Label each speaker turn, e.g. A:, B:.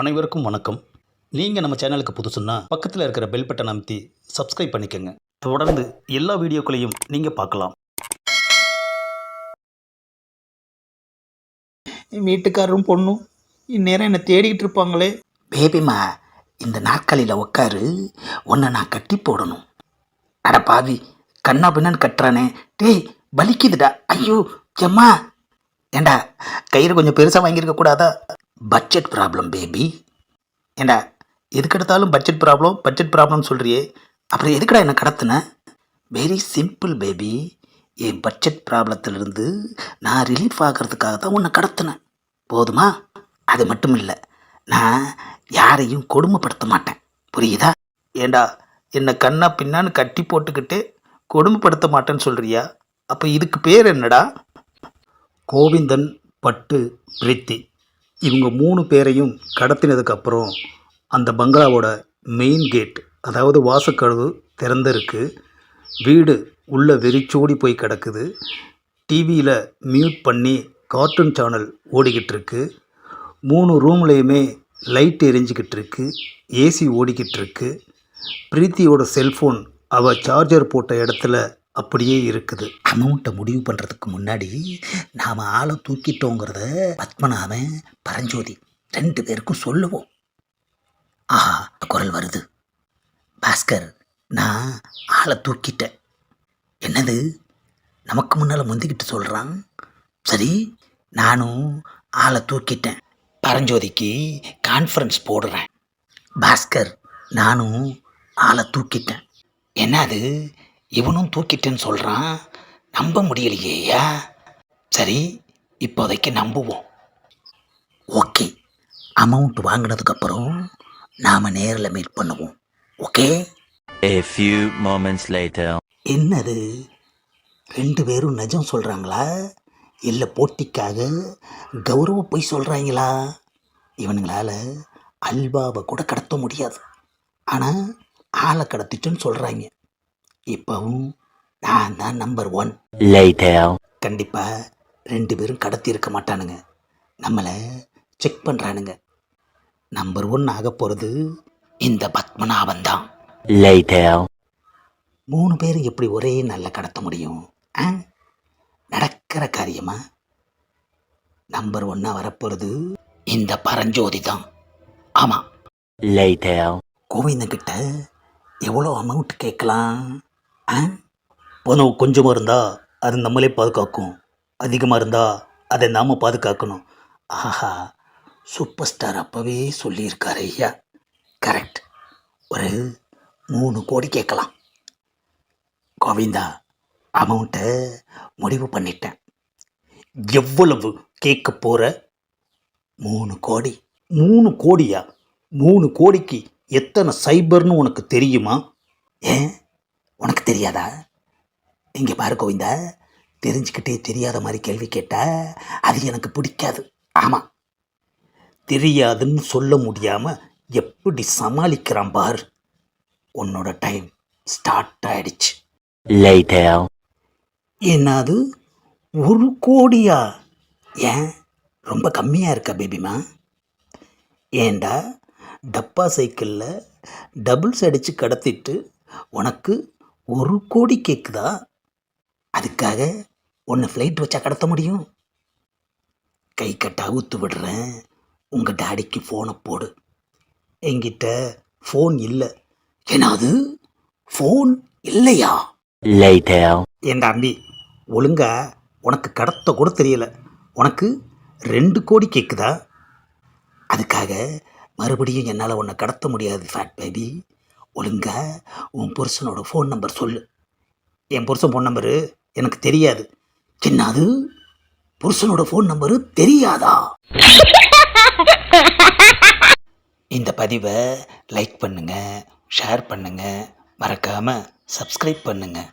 A: அனைவருக்கும் வணக்கம். நீங்கள் நம்ம சேனலுக்கு புதுசுன்னா பக்கத்தில் இருக்கிற பெல் பட்டனை அமைத்தி சப்ஸ்கிரைப் பண்ணிக்கோங்க. தொடர்ந்து எல்லா வீடியோக்களையும் நீங்கள் பார்க்கலாம்.
B: என் வீட்டுக்காரரும் பொண்ணும் இந்நேரம் என்னை தேடிக்கிட்டு இருப்பாங்களே. பேபிமா இந்த நாற்காலியில் உட்காரு உன்னை நான் கட்டி போடணும். அட பாவி கண்ணா பின்னான்னு கட்டுறானே. டேய் வலிக்குதுடா. ஐயோ எம்மா ஏண்டா கயிறு கொஞ்சம் பெருசாக வாங்கியிருக்க கூடாதா? பட்ஜெட் ப்ராப்ளம் பேபி ஏண்டா எதுக்கு எடுத்தாலும் பட்ஜெட் ப்ராப்ளம் பட்ஜெட் ப்ராப்ளம் சொல்கிறியே அப்புறம் எதுக்குடா என்னை கடத்தின? வெரி சிம்பிள் பேபி என் பட்ஜெட் ப்ராப்ளத்திலிருந்து நான் ரிலீஃப் ஆகிறதுக்காக தான் உன்னை கடத்தினேன். போதுமா? அது மட்டும் இல்லை நான் யாரையும் கொடுமைப்படுத்த மாட்டேன். புரியுதா? ஏண்டா என்னை கண்ணா பின்னான்னு கட்டி போட்டுக்கிட்டு கொடுமைப்படுத்த மாட்டேன்னு சொல்கிறியா அப்போ இதுக்கு பேர் என்னடா?
A: கோவிந்தன் பட்டு பிரீத்தி. இவங்க மூணு பேரையும் கடத்தினதுக்கப்புறம் அந்த பங்களாவோட மெயின் கேட் அதாவது வாசக்கதவு திறந்திருக்கு. வீடு உள்ள வெறிச்சோடி போய் கிடக்குது. டிவியில் மியூட் பண்ணி கார்ட்டூன் சேனல் ஓடிக்கிட்டு இருக்கு மூணு ரூம்லேயுமே லைட் எரிஞ்சிக்கிட்டு இருக்கு ஏசி ஓடிக்கிட்டு இருக்கு பிரீத்தியோட செல்ஃபோன் அவள் சார்ஜர் போட்ட இடத்துல அப்படியே இருக்குது.
B: அமௌண்ட்டை முடிவு பண்ணுறதுக்கு முன்னாடி நாம் ஆளை தூக்கிட்டோங்கிறத பத்மநாபன் பரஞ்சோதி ரெண்டு பேருக்கும் சொல்லுவோம். ஆஹா குரல் வருது. பாஸ்கர் நான் ஆளை தூக்கிட்டேன். என்னது? நமக்கு முன்னால் முந்திக்கிட்டு சொல்கிறான் சரி நானும் ஆளை தூக்கிட்டேன். பரஞ்சோதிக்கு கான்ஃபரன்ஸ் போடுறேன். பாஸ்கர் நானும் ஆளை தூக்கிட்டேன். என்னது? இவனும் தூக்கிட்டேன்னு சொல்கிறான் நம்ப முடியலையேயா சரி இப்போதைக்கு நம்புவோம். ஓகே. அமௌண்ட் வாங்கினதுக்கப்புறம் நாம் நேரில் மீட் பண்ணுவோம். Okay?
C: A few moments later.
B: என்னது? ரெண்டு பேரும் நிஜம் சொல்கிறாங்களா இல்லை போட்டிக்காக கௌரவ போய் சொல்கிறாங்களா இவனுங்களால அல்வாவை கூட கடத்த முடியாது. ஆனால் ஆளை கடத்திட்டுன்னு சொல்கிறாங்க இப்போவும் நான் தான் நம்பர் ஒன். கண்டிப்பாக ரெண்டு பேரும் கடத்தி இருக்க மாட்டானுங்க. நம்மளை செக் பண்ணுறானுங்க நம்பர் ஒன் ஆக போகிறது இந்த பத்மநாபன் தான். மூணு பேரும் எப்படி ஒரே நல்ல கடத்த முடியும்? ஆ? நடக்கிற காரியமா? நம்பர் ஒன்னாக வரப்போகிறது இந்த பரஞ்சோதி தான். ஆமாம்
C: Later.
B: கோவிந்தங்கிட்ட எவ்வளோ அமௌண்ட் கேட்கலாம்?
A: பணம் கொஞ்சமாக இருந்தால் அது நம்மளே பாதுகாக்கும். அதிகமாக இருந்தால் அதை நாம் பாதுகாக்கணும்.
B: ஆஹா சூப்பர் ஸ்டார் அப்போவே சொல்லியிருக்கார் ஐயா. கரெக்ட் ஒரு மூணு கோடி கேட்கலாம். கோவிந்தா அமௌண்ட்டை முடிவு பண்ணிட்டேன்.
A: எவ்வளவு கேட்க போகிற
B: மூணு கோடி.
A: மூணு கோடியா? மூணு கோடிக்கு எத்தனை சைபர்னு உனக்கு தெரியுமா?
B: ஏன்? உனக்கு தெரியாதா? இங்கே பாரு கோவிந்தா தெரிஞ்சுக்கிட்டே தெரியாத மாதிரி கேள்வி கேட்டா அது எனக்கு பிடிக்காது. ஆமாம்
A: தெரியாதுன்னு சொல்ல முடியாமல் எப்படி சமாளிக்கிறான் பார்?
B: உன்னோட டைம் ஸ்டார்ட் ஆயிடுச்சு.
C: Later.
B: என்னது? ஒரு கோடியா? ஏன்? ரொம்ப கம்மியாக இருக்கா பேபிமா? ஏண்டா டப்பா சைக்கிளில் டபுள்ஸ் அடித்து கடத்திட்டு உனக்கு ஒரு கோடி கேட்குதா அதுக்காக ஒன்று ஃப்ளைட் வச்சா கடத்த முடியும். கை கட்ட அவுத்து விடுறேன். உங்கள் டாடிக்கு ஃபோனை போடு. என்கிட்ட ஃபோன் இல்லை. என்னது? ஃபோன் இல்லையா. என் தம்பி ஒழுங்கா உனக்கு கடத்த கூட தெரியல. உனக்கு ரெண்டு கோடி கேட்குதா அதுக்காக மறுபடியும் என்னால் உன்னை கடத்த முடியாது ஃபேட் பேபி ஒழுங்கா உன் புருஷனோட ஃபோன் நம்பர் சொல்லு. என் புருஷன் ஃபோன் நம்பரு எனக்கு தெரியாது. என்னது? புருஷனோட ஃபோன் நம்பரு தெரியாதா? இந்த பதிவை லைக் பண்ணுங்கள் ஷேர் பண்ணுங்கள் மறக்காமல் சப்ஸ்கிரைப் பண்ணுங்கள்